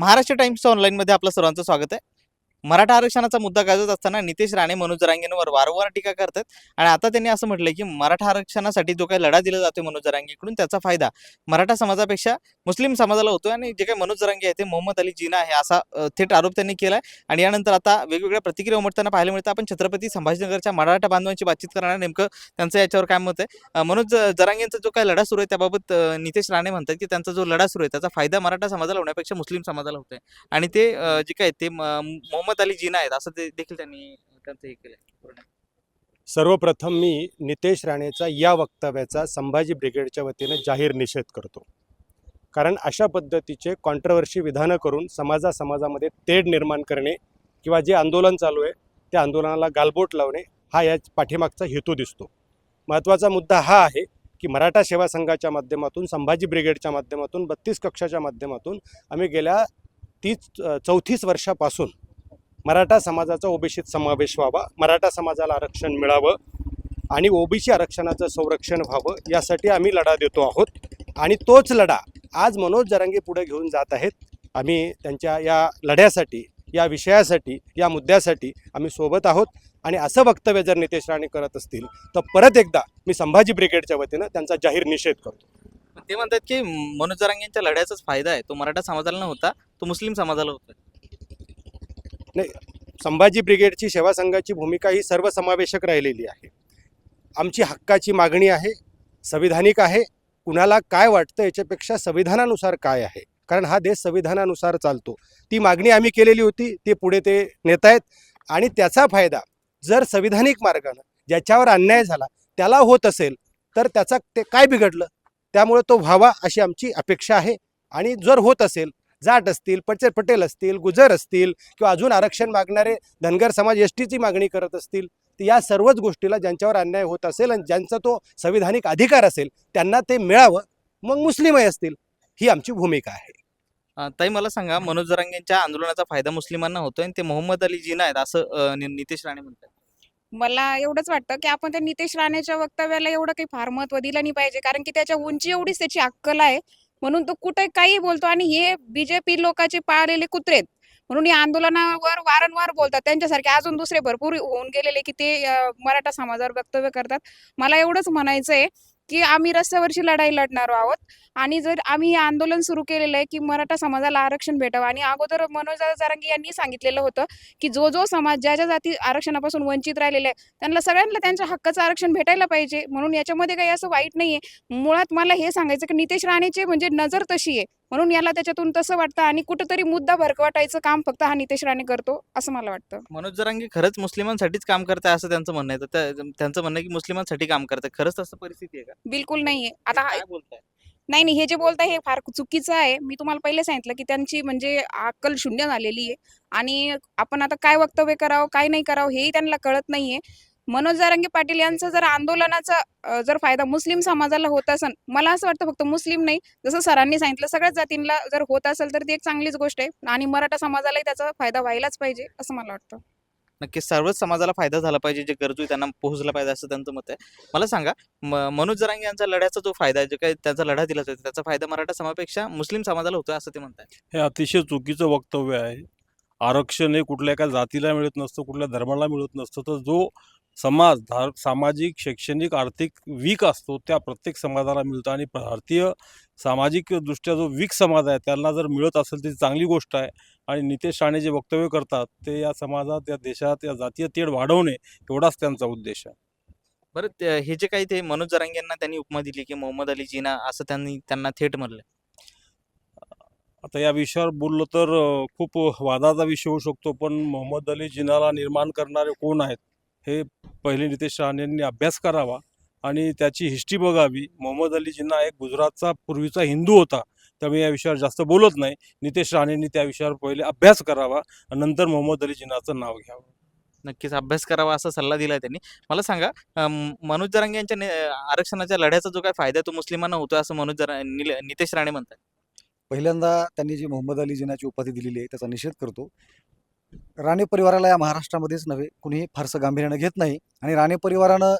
Maharashtra times online मध्ये आपलं सर्वांचं स्वागत आहे. मराठा आरक्षणाचा मुद्दा गाजत असताना नितेश राणे मनोज जरांगेंवर वारंवार टीका करतात. आणि आता त्यांनी असं म्हटलंय की मराठा आरक्षणासाठी जो काही लढा दिला जातो मनोज जरांगेकडून त्याचा फायदा मराठा समाजापेक्षा मुस्लिम समाजाला होतोय आणि जे काही मनोज जरांगे आहे ते मोहम्मद अली जिना आहे असा थेट आरोप त्यांनी केलाय. आणि यानंतर आता वेगवेगळ्या प्रतिक्रिया उमटताना पाहायला मिळतं आपण छत्रपती संभाजीनगरच्या मराठा बांधवांची बातचीत करणार नेमकं त्यांचं याच्यावर काय मत आहे? मनोज जरांगेंचा जो काही लढा सुरू आहे त्याबाबत नितेश राणे म्हणतात की त्यांचा जो लढा सुरू आहे त्याचा फायदा मराठा समाजाला होण्यापेक्षा मुस्लिम समाजाला होतोय. आणि ते जे काय ते मोहम्मद मोहम्मद अली जिना आहेत असं ते देखील त्यांनी त्यांचं हे केलं सर्वप्रथम मी नितेश राणेचा या वक्तव्याचा संभाजी ब्रिगेडच्या वतीने जाहीर निषेध करतो. कारण अशा पद्धतीचे कॉन्ट्रवर्सी विधानं करून समाजा समाजामध्ये तेढ निर्माण करणे किंवा जे आंदोलन चालू आहे त्या आंदोलनाला गालबोट लावणे हा या पाठीमागचा हेतू दिसतो. महत्त्वाचा मुद्दा हा आहे की मराठा सेवा संघाच्या माध्यमातून संभाजी ब्रिगेडच्या माध्यमातून बत्तीस कक्षाच्या माध्यमातून आम्ही गेल्या तीस चौतीस वर्षापासून मराठा समाजाचा ओबीसीत समावेश व्हावा मराठा समाजाला आरक्षण मिळावं आणि ओबीसी आरक्षणाचं संरक्षण व्हावं यासाठी आम्ही लढा देतो आहोत. आणि तोच लढा आज मनोज जरांगे पुढे घेऊन जात आहेत. आम्ही त्यांच्या या लढ्यासाठी या विषयासाठी या मुद्द्यासाठी आम्ही सोबत आहोत. आणि असं वक्तव्य जर नितेश राणे करत असतील तर परत एकदा मी संभाजी ब्रिगेडच्या वतीनं त्यांचा जाहीर निषेध करतो. ते म्हणतात की मनोज जरांगेंच्या लढ्याचाच फायदा आहे. तो मराठा समाजाला नव्हता तो मुस्लिम समाजाला होता. संभाजी ब्रिगेडची सेवा संघाची भूमिका ही सर्वसमावेशक राहिलेली आहे. आमची हक्काची मागणी आहे संविधानिक आहे. कुणाला काय वाटतं याच्यापेक्षा संविधानानुसार काय आहे? कारण हा देश संविधानानुसार चालतो. ती मागणी आम्ही केलेली होती ते पुढे ते नेत आहेत. आणि त्याचा फायदा जर संविधानिक मार्गानं ज्याच्यावर अन्याय झाला त्याला होत असेल तर त्याचा ते काय बिघडलं? त्यामुळे तो व्हावा अशी आमची अपेक्षा आहे. आणि जर होत असेल जाट असतील पटेल पटेल असतील गुजर असतील किंवा अजून आरक्षण मागणारे धनगर समाज एस टीची मागणी करत असतील तर या सर्वच गोष्टीला ज्यांच्यावर अन्याय होत असेल आणि ज्यांचा तो संविधानिक अधिकार असेल त्यांना ते मिळावं मग मुस्लिमही असतील ही आमची भूमिका आहे. ताई मला सांगा मनोज जरांगेंच्या आंदोलनाचा फायदा मुस्लिमांना होतोय आणि ते मोहम्मद अली जिना आहेत असं नितेश राणे म्हणतात. मला एवढंच वाटतं की आपण त्या नितेश राणेच्या वक्तव्याला एवढं काही फार महत्त्व दिलं नाही पाहिजे कारण की त्याच्या उंची एवढीच त्याची अक्कल आहे म्हणून तो कुठे काही बोलतो आणि हे बीजेपी लोकांचे पाळलेले कुत्रेत म्हणून या आंदोलनावर वारंवार बोलतात. त्यांच्यासारखे अजून दुसरे भरपूर होऊन गेलेले की ते मराठा समाजावर वक्तव्य करतात. मला एवढंच म्हणायचं आहे की आम्ही रस्त्यावरची लढाई लढणार आहोत. आणि जर आम्ही हे आंदोलन सुरू केलेलं आहे की मराठा समाजाला आरक्षण भेटावं. आणि अगोदर मनोज जरांगी यांनी सांगितलेलं होतं की जो जो समाज ज्या ज्या जाती आरक्षणापासून वंचित राहिलेला आहे त्यांना सगळ्यांना त्यांच्या हक्काचं आरक्षण भेटायला पाहिजे. म्हणून याच्यामध्ये काही असं वाईट नाही आहे मुळात मला हे सांगायचं की नितेश राणेचे म्हणजे नजर तशी आहे. म्हणून याला त्याच्यातून तसं वाटतं आणि कुठंतरी मुद्दा भरकवाटायचं काम फक्त हा नितेश राणे करतो असं मला वाटतं. मनोज जरांगे खरंच मुस्लिमांसाठीच काम करताय असं त्यांचं म्हणणं आहे. तर त्या- त्यांचं म्हणणं आहे की मुस्लिमांसाठी काम करताय. खरंच तसं परिस्थिती आहे का? बिलकुल नाहीये. आता हा- काय बोलताय? नाही नाही हे जे बोलताय हे फार चुकीचं आहे. मी तुम्हाला पहिले सांगितलं की त्यांची म्हणजे अक्कल शून्य झालेली आहे. आणि आपण आता काय वक्तव्य करावं काय नाही करावं हेही त्यांना कळत नाहीये. मनोज जारंगे पाटील यांचा जर आंदोलनाचा जर फायदा मुस्लिम समाजाला होत असेल मला असं वाटतं फक्त मुस्लिम नाही जसं सरांनी सांगितलं सगळ्याच जातींना जर होत असेल तर ती एक चांगलीच गोष्ट आहे. आणि मराठा समाजालाही त्याचा फायदा व्हायलाच पाहिजे असं मला वाटतं. नक्कीच सर्वच समाजाला फायदा झाला पाहिजे जे गरजू आहे त्यांना पोहोचला पाहिजे असं त्यांचं मत आहे. मला सांगा मनोज जरांगे यांचा लढ्याचा जो फायदा आहे जो काही त्यांचा लढा दिला जातो त्याचा फायदा मराठा समाजापेक्षा मुस्लिम समाजाला होतोय असं ते म्हणतात हे अतिशय चुकीचं वक्तव्य आहे. आरक्षण हे कुठल्या एका जातीला मिळत नसतं कुठल्या धर्माला मिळत नसतं तर जो समाज धार सामाजिक शैक्षणिक आर्थिक वीक असतो त्या प्रत्येक समाजाला मिळतं आणि भारतीय सामाजिक दृष्ट्या जो वीक समाज आहे त्यांना जर मिळत असेल ती चांगली गोष्ट आहे आणि नितेश राणे जे वक्तव्य करतात ते या समाजात या देशात या जातीय तेढ वाढवणे एवढाच त्यांचा उद्देश आहे. बरं हे जे काही ते मनोज जरांगे यांना त्यांनी उपमा दिली की मोहम्मद अली जिना असं त्यांनी त्यांना थेट म्हणलं? आता या विषयावर बोललो तर खूप वादाचा विषय होऊ शकतो पण मोहम्मद अली जिनाला निर्माण करणारे कोण आहेत? हे पहिले नितेश राणेंनी अभ्यास करावा आणि त्याची हिस्ट्री बघावी. मोहम्मद अली जिन्ना एक गुजरातचा पूर्वीचा हिंदू होता त्यामुळे या विषयावर जास्त बोलत नाही. नितेश राणेंनी त्या विषयावर पहिले अभ्यास करावा आणि नंतर मोहम्मद अली जिन्नाचं नाव घ्यावं. नक्कीच अभ्यास करावा असा सल्ला दिलाय त्यांनी. मला सांगा मनोज जरांगे यांच्या आरक्षणाच्या लढ्याचा जो काय फायदा तो मुस्लिमांना होतोय असं मनोज जरा निल- नितेश राणे म्हणतात? पहिल्यांदा त्यांनी जी मोहम्मद अली जिनाची उपाधी दिलेली आहे त्याचा निषेध करतो. राणे परिवाराला या महाराष्ट्रामध्येच नव्हे कुणीही फारसं गांभीर्यानं घेत नाही. आणि राणे परिवारानं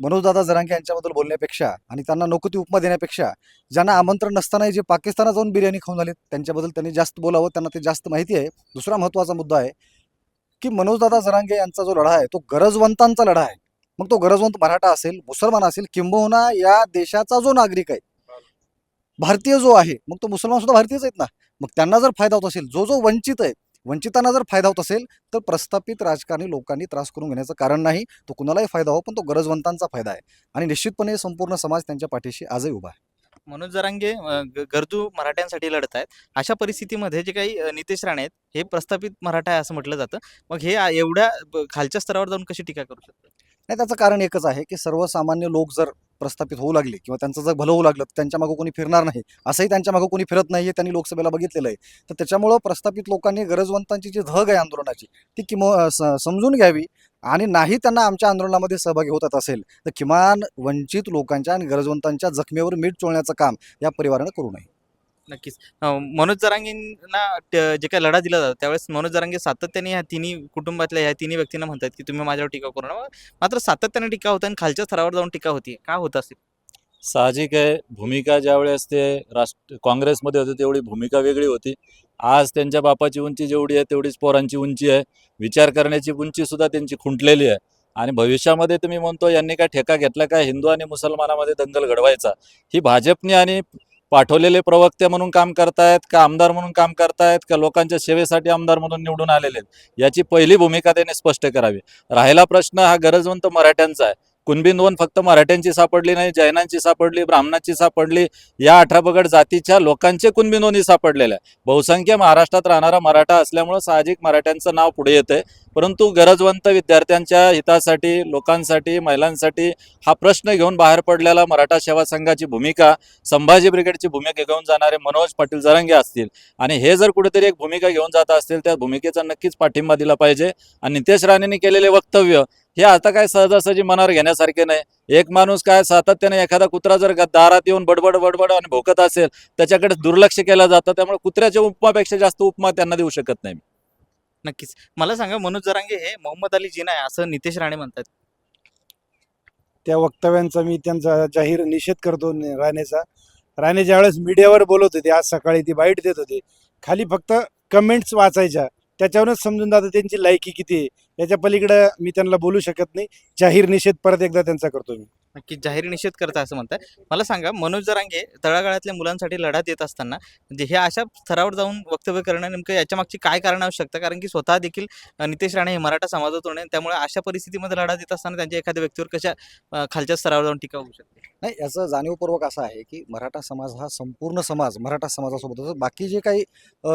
मनोजदादा जरांगे यांच्याबद्दल बोलण्यापेक्षा आणि त्यांना नको ती उपमा देण्यापेक्षा ज्यांना आमंत्रण नसतानाही जे पाकिस्तानात जाऊन बिर्याणी खाऊन आले त्यांच्याबद्दल त्यांनी जास्त बोलावं त्यांना ते जास्त माहिती आहे. दुसरा महत्त्वाचा मुद्दा आहे की मनोजदादा जरांगे यांचा जो लढा आहे तो गरजवंतांचा लढा आहे. मग तो गरजवंत मराठा असेल मुसलमान असेल किंबहुना या देशाचा जो नागरिक आहे भारतीय जो आहे मग तो मुसलमान सुद्धा भारतीयच आहेत ना. मग त्यांना जर फायदा होत असेल जो जो वंचित आहे वंचितांना जर फायदा होत असेल तर प्रस्थापित राजकारणी लोकांनी त्रास करून घेण्याचं कारण नाही. तो कुणालाही फायदा हो पण तो गरजवंतांचा फायदा आहे. आणि निश्चितपणे संपूर्ण समाज त्यांच्या पाठीशी आजही उभा आहे. मनोज जरांगे गरजू मराठ्यांसाठी लढत आहेत. अशा परिस्थितीमध्ये जे काही नितेश राणे आहेत हे प्रस्थापित मराठा आहे असं म्हटलं जातं. मग हे एवढ्या खालच्या स्तरावर जाऊन कशी टीका करू शकतात? नाही त्याचं कारण एकच आहे की सर्वसामान्य लोक जर प्रस्थापित होऊ लागले किंवा त्यांचं जर भलं होऊ लागलं तर त्यांच्या मागं कोणी फिरणार नाही. असंही त्यांच्या मागं कोणी फिरत नाही त्यांनी लोकसभेला बघितलेलं आहे. तर त्याच्यामुळं प्रस्थापित लोकांनी गरजवंतांची जी धग आहे आंदोलनाची ती किमो स- समजून घ्यावी आणि नाही त्यांना आमच्या आंदोलनामध्ये सहभागी होतात असेल तर किमान वंचित लोकांच्या आणि गरजवंतांच्या जखमेवर मीठ चोळण्याचं काम या परिवारानं करू नये. नक्कीच. मनोज जरांगेंना ट- जे काही लढा दिला जातो त्यावेळेस मनोज जरांगे सातत्याने ह्या तिन्ही कुटुंबातल्या ह्या तिन्ही व्यक्तींना म्हणतात की तुम्ही माझ्यावर टीका करू नका. मात्र सातत्याने टीका होते आणि खालच्या स्तरावर जाऊन टीका होती. का होत असेल? साहजिक आहे. भूमिका ज्यावेळेस ते राष्ट्र काँग्रेसमध्ये होते तेवढी भूमिका वेगळी होती. आज त्यांच्या बापाची उंची जेवढी आहे तेवढीच पोरांची उंची आहे. विचार करण्याची उंची सुद्धा त्यांची खुंटलेली आहे. आणि भविष्यामध्ये तुम्ही म्हणतो यांनी काय ठेका घेतला काय हिंदू आणि मुसलमानामध्ये दंगल घडवायचा. ही भाजपने आणि पाठवलेले प्रवक्ते म्हणून काम करतायत का आमदार म्हणून काम करतायत का लोकांच्या सेवेसाठी आमदार म्हणून निवडून आलेले आहेत? याची पहिली भूमिका त्यांनी स्पष्ट करावी. राहिला प्रश्न हा गरजवंत मराठ्यांचा आहे. कुणबी नोंद फक्त मराठ्यांची सापडली नाही जैनांची सापडली ब्राह्मणाची सापडली या अठरापगड जातीच्या लोकांचे कुणबी नोंदी सापडलेल्या आहे बहुसंख्य महाराष्ट्रात राहणारा मराठा असल्यामुळं साहजिक मराठ्यांचं नाव पुढे येतंय. परंतु गरजवंत विद्यार्थ्यांच्या हितासाठी लोकांसाठी महिलांसाठी हा प्रश्न घेऊन बाहेर पडलेला मराठा सेवा संघाची भूमिका संभाजी ब्रिगेडची भूमिका घेऊन जाणारे मनोज पाटील जरांगे असतील. आणि हे जर कुठेतरी एक भूमिका घेऊन जात असतील त्या भूमिकेचा नक्कीच पाठिंबा दिला पाहिजे. आणि नितेश राणेंनी केलेले वक्तव्य हे आता काय सहजासहजी मनावर घेण्यासारखे नाही. एक माणूस काय सातत्याने एखादा कुत्रा जर दारात येऊन बडबड बडबड आणि भोकत असेल त्याच्याकडे दुर्लक्ष केलं जातं त्यामुळे कुत्र्याच्या उपमापेक्षा जास्त उपमा त्यांना देऊ शकत नाही नक्कीच. मला सांगा मनोज जरांगे हे मोहम्मद अली जिना आहे असं नितेश राणे म्हणतात. त्या वक्तव्यांचा मी त्यांचा जाहीर निषेध करतो राणेचा. राणे ज्यावेळेस मीडियावर बोलत होते आज सकाळी ती बाईट देत होते. खाली फक्त कमेंट्स वाचायच्या. त्याच्यावरच समजून जातं त्यांची लायकी किती आहे. याच्या पलीकडं मी त्यांना बोलू शकत नाही. जाहीर निषेध परत एकदा त्यांचा करतो मी. नक्की जाहीर निषेध करत असं म्हणताय. मला सांगा मनोज जरांगे तळागाळातल्या मुलांसाठी लढा देत असताना म्हणजे हे अशा स्तरावर जाऊन वक्तव्य करणं नेमकं याच्या मागची काय कारण असू शकतं कारण की स्वतः देखील नितेश राणे हे मराठा समाजातून आहे त्यामुळे अशा परिस्थितीमध्ये लढा देत असताना त्यांच्या एखाद्या व्यक्तीवर कशा खालच्या स्तरावर जाऊन टीका होऊ शकते? नाही याचं जाणीवपूर्वक असं आहे की मराठा समाज हा संपूर्ण समाज मराठा समाजासोबतच बाकी जे काही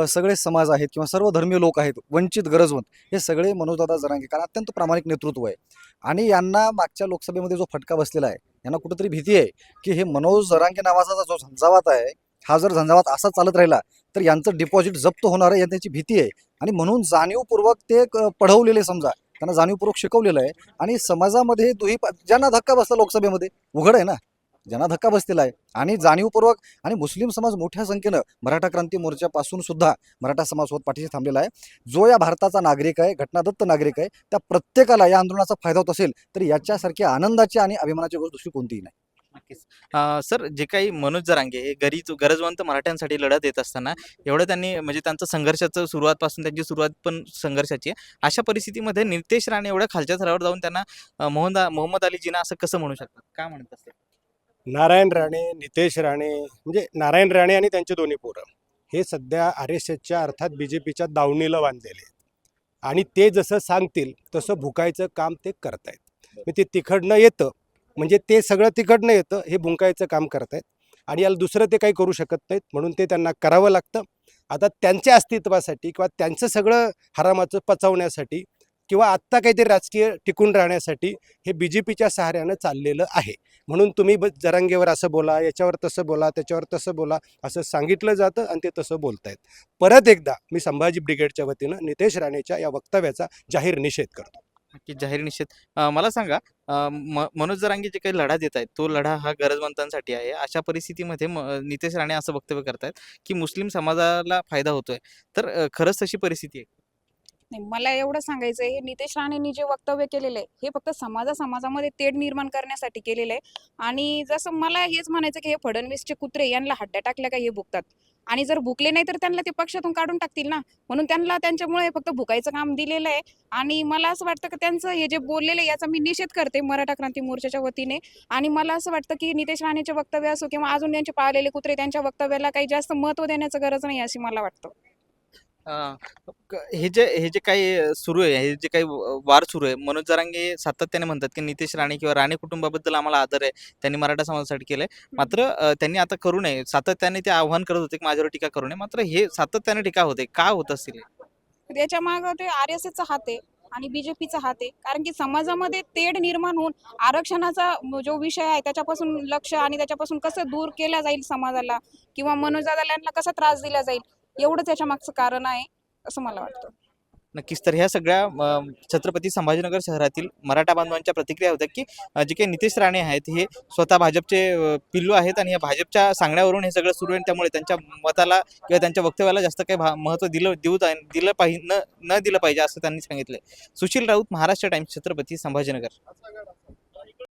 सगळे समाज आहेत किंवा सर्व धर्मीय लोक आहेत वंचित गरजवंत हे सगळे मनोजदादा जरांगे कारण अत्यंत प्रामाणिक नेतृत्व आहे. आणि यांना मागच्या लोकसभेमध्ये जो फटका बसलेला आहे यांना कुठेतरी भीती आहे की हे मनोज जरांगे नावाचा जो झंझावात आहे हा जर झंझावात असा चालत राहिला तर यांचं डिपॉझिट जप्त होणार आहे या त्यांची भीती आहे. आणि म्हणून जाणीवपूर्वक ते पढवलेले समजा त्यांना जाणीवपूर्वक शिकवलेलं आहे. आणि समाजामध्ये दुही ज्यांना धक्का बसला लोकसभेमध्ये उघड आहे ना? ज्यांना धक्का बसलेला आहे आणि जाणीवपूर्वक आणि मुस्लिम समाज मोठ्या संख्येनं मराठा क्रांती मोर्चापासून सुद्धा मराठा समाजसोबत पाठीशी थांबलेला आहे. जो या भारताचा नागरिक आहे घटनादत्त नागरिक आहे त्या प्रत्येकाला या आंदोलनाचा फायदा होत असेल तर याच्यासारखी आनंदाची आणि अभिमानाची गोष्ट दुसरी कोणतीही नाही. नक्कीच. सर जे काही मनोज जरांगे हे गरीज गरजवंत मराठ्यांसाठी लढत येत असताना एवढं त्यांनी म्हणजे त्यांचं संघर्षाचं सुरुवातपासून त्यांची सुरुवात पण संघर्षाची आहे. अशा परिस्थितीमध्ये नितेश राणे एवढ्या खालच्या थरावर जाऊन त्यांना मोहन मोहम्मद अलीजीना अली असं कसं म्हणू शकतात? काय म्हणत असते नारायण राणे नितेश राणे म्हणजे नारायण राणे आणि त्यांचे दोन्ही पोरं. हे सध्या आर एस एसच्या अर्थात बी जे पीच्या दावणीला बांधलेले आहेत. आणि ते जसं सांगतील तसं भुकायचं काम ते करतायत. मग ते तिकडनं येतं. म्हणजे ते सगळं तिकडनं येतं हे भुंकायचं काम करतायत. आणि याला दुसरं ते काही करू शकत नाहीत म्हणून ते त्यांना करावं लागतं. आता त्यांच्या अस्तित्वासाठी किंवा त्यांचं सगळं हरामाचं पचवण्यासाठी किंवा आत्ता काहीतरी राजकीय टिकून राहण्यासाठी हे बी जे पीच्या सहाऱ्यानं चाललेलं आहे. म्हणून तुम्ही ब जरांगेवर असं बोला याच्यावर तसं बोला त्याच्यावर तसं बोला असं सांगितलं जातं आणि ते तसं बोलतायत. परत एकदा मी संभाजी ब्रिगेडच्या वतीनं नितेश राणेच्या या वक्तव्याचा जाहीर निषेध करतो. की जाहीर निषेध. मला सांगा म- मनोज जरांगे जे काही लढा देत आहेत तो लढा हा गरजवंतांसाठी आहे. अशा परिस्थितीमध्ये म- नितेश राणे असं वक्तव्य करतायत की मुस्लिम समाजाला फायदा होतोय. तर खरंच तशी परिस्थिती आहे नाही. मला एवढं सांगायचं आहे हे नितेश राणेंनी जे वक्तव्य केलेलं आहे हे फक्त समाजा समाजामध्ये तेढ निर्माण करण्यासाठी केलेलं आहे. आणि जसं मला हेच म्हणायचं की हे फडणवीसचे कुत्रे यांना हड्ड्या टाकल्या का हे भुकतात आणि जर भुकले नाही तर त्यांना ते पक्षातून काढून टाकतील ना? म्हणून त्यांना त्यांच्यामुळे फक्त भुकायचं काम दिलेलं आहे. आणि मला असं वाटतं की त्यांचं हे जे बोललेलं आहे याचा मी निषेध करते मराठा क्रांती मोर्चाच्या वतीने. आणि मला असं वाटतं की नितेश राणेचे वक्तव्य असो किंवा अजून त्यांचे पाळलेले कुत्रे त्यांच्या वक्तव्याला काही जास्त महत्त्व देण्याचं गरज नाही अशी मला वाटतं. अं, क- हे जे हे जे काही सुरू आहे हे जे काही व- वार सुरू आहे मनोज जरांगे सातत्याने म्हणतात की नितेश राणे किंवा राणे कुटुंबाबद्दल आम्हाला आदर आहे त्यांनी मराठा समाजासाठी केलंय. मात्र अं, त्यांनी आता करू नये. सातत्याने ते आव्हान करत होते की माझ्यावर टीका करू नये. मात्र हे सातत्याने टीका होते. का होत असतील? त्याच्या मागं ते आर एस एसचा हात आहे आणि बीजेपीचा हात आहे. कारण की समाजामध्ये तेढ निर्माण होऊन आरक्षणाचा म- जो विषय आहे त्याच्यापासून लक्ष आणि त्याच्यापासून कसं दूर केला जाईल समाजाला किंवा मनोजदादाला कसा त्रास दिला जाईल एवढं त्याच्या मागचं कारण आहे असं मला वाटतं. नक्कीच तर ह्या सगळ्या छत्रपती संभाजीनगर शहरातील मराठा बांधवांच्या प्रतिक्रिया होत्या की जे काही नितेश राणे आहेत हे स्वतः भाजपचे पिल्लू आहेत आणि या भाजपच्या सांगण्यावरून हे सगळं सुरू आहे त्यामुळे त्यांच्या मताला किंवा त्यांच्या वक्तव्याला जास्त काही भा- महत्त्व दिलं देऊ दिलं पाहिजे न न दिलं पाहिजे असं त्यांनी सांगितलं सुशील राऊत महाराष्ट्र टाइम्स छत्रपती संभाजीनगर.